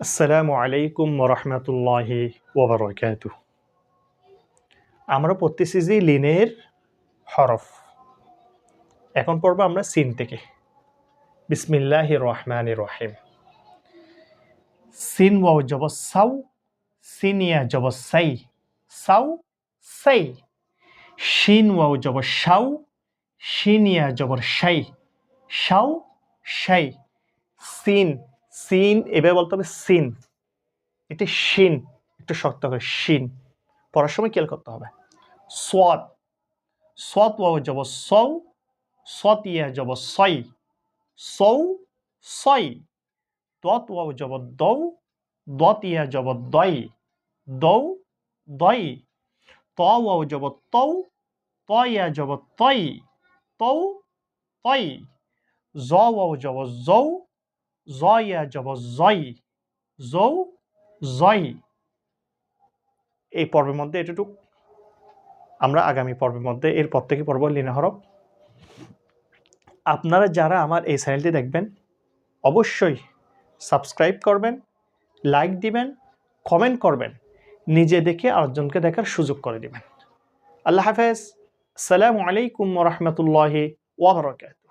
আসসালামু আলাইকুম রহমতুল্লাহি ওবরাকাতু আমরা পড়তেছি যে লিনের হরফ। এখন পড়ব আমরা সিন থেকে। বিসমিল্লাহ রহমান রহিম। সিন ওয়াও জব সাউ, সিনিয়া জব সাই, সাউ, সাই। শিন ওয়াও জব শাউ, শিনিয়া জবর শাই, শাউ, শাই। সিন সিন, এভাবে বলতে হবে সিন। এটি শিন একটু শক্ত করে শিন পড়ার সময় খেয়াল করতে হবে। সোয়াদ সোয়াদ ওয়াও জব সৌ সত ইয়া জব সই। সৌ, সই। দত ওয়াও জব দৌ, দত ইয়া জব দই। দৌ, দই। ত ওয়াও জব তৌ, ত ইয়া জব তই। তৌ, তই। জ ওয়াও জব জৌ জয়া জব জয় জৌ জয় এই পর্বের মধ্যে এটুকু। আমরা আগামী পর্বের মধ্যে এরপর থেকে পর্ব লিনা হরফ। আপনারা যারা আমার এই চ্যানেলটি দেখবেন, অবশ্যই সাবস্ক্রাইব করবেন লাইক দিবেন কমেন্ট করবেন, নিজে দেখে আরেকজনকে দেখার সুযোগ করে দিবেন। আল্লাহ হাফেজ। সালামু আলাইকুম রহমতুল্লাহি ওবরাকাত